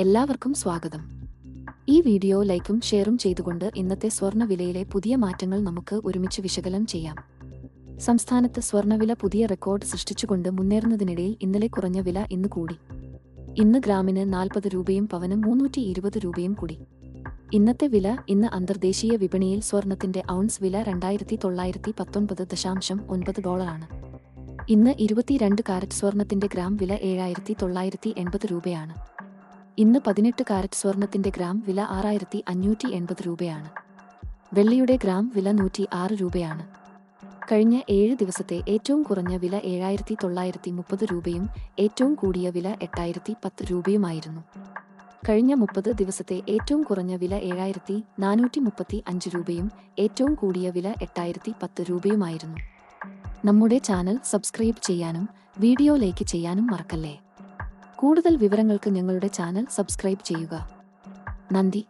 എല്ലാവർക്കും സ്വാഗതം. ഈ വീഡിയോ ലൈക്കും ഷെയറും ചെയ്തുകൊണ്ട് ഇന്നത്തെ സ്വർണ വിലയിലെ പുതിയ മാറ്റങ്ങൾ നമുക്ക് ഒരുമിച്ച് വിശകലനം ചെയ്യാം. സംസ്ഥാനത്ത് സ്വർണവില പുതിയ റെക്കോർഡ് സൃഷ്ടിച്ചുകൊണ്ട് മുന്നേറുന്നതിനിടയിൽ ഇന്നലെ കുറഞ്ഞ വില ഇന്ന് കൂടി. ഇന്ന് ഗ്രാമിന് നാൽപ്പത് രൂപയും പവന് മുന്നൂറ്റി ഇരുപത് രൂപയും കൂടി. ഇന്നത്തെ വില ഇന്ന് അന്തർദേശീയ വിപണിയിൽ സ്വർണത്തിന്റെ ഔൺസ് വില രണ്ടായിരത്തി തൊള്ളായിരത്തി പത്തൊൻപത് ദശാംശം ഒൻപത് ഡോളറാണ്. ഇന്ന് ഇരുപത്തിരണ്ട് കാരറ്റ് സ്വർണത്തിന്റെ ഗ്രാം വില ഏഴായിരത്തി തൊള്ളായിരത്തി എൺപത് രൂപയാണ്. ഇന്ന് പതിനെട്ട് കാരറ്റ് സ്വർണത്തിന്റെ ഗ്രാം വില ആറായിരത്തി അഞ്ഞൂറ്റി എൺപത് രൂപയാണ്. വെള്ളിയുടെ ഗ്രാം വില നൂറ്റി ആറ് രൂപയാണ്. കഴിഞ്ഞ ഏഴ് ദിവസത്തെ ഏറ്റവും കുറഞ്ഞ വില ഏഴായിരത്തി തൊള്ളായിരത്തി മുപ്പത് രൂപയും ഏറ്റവും കൂടിയ വില എട്ടായിരത്തി പത്ത് രൂപയുമായിരുന്നു. കഴിഞ്ഞ മുപ്പത് ദിവസത്തെ ഏറ്റവും കുറഞ്ഞ വില ഏഴായിരത്തി നാനൂറ്റി മുപ്പത്തി അഞ്ച് രൂപയും ഏറ്റവും കൂടിയ വില എട്ടായിരത്തി പത്ത് രൂപയുമായിരുന്നു. നമ്മുടെ ചാനൽ സബ്സ്ക്രൈബ് ചെയ്യാനും വീഡിയോ ലൈക്ക് ചെയ്യാനും മറക്കല്ലേ? കൂടുതൽ വിവരങ്ങൾക്ക് ഞങ്ങളുടെ ചാനൽ സബ്സ്ക്രൈബ് ചെയ്യുക. നന്ദി.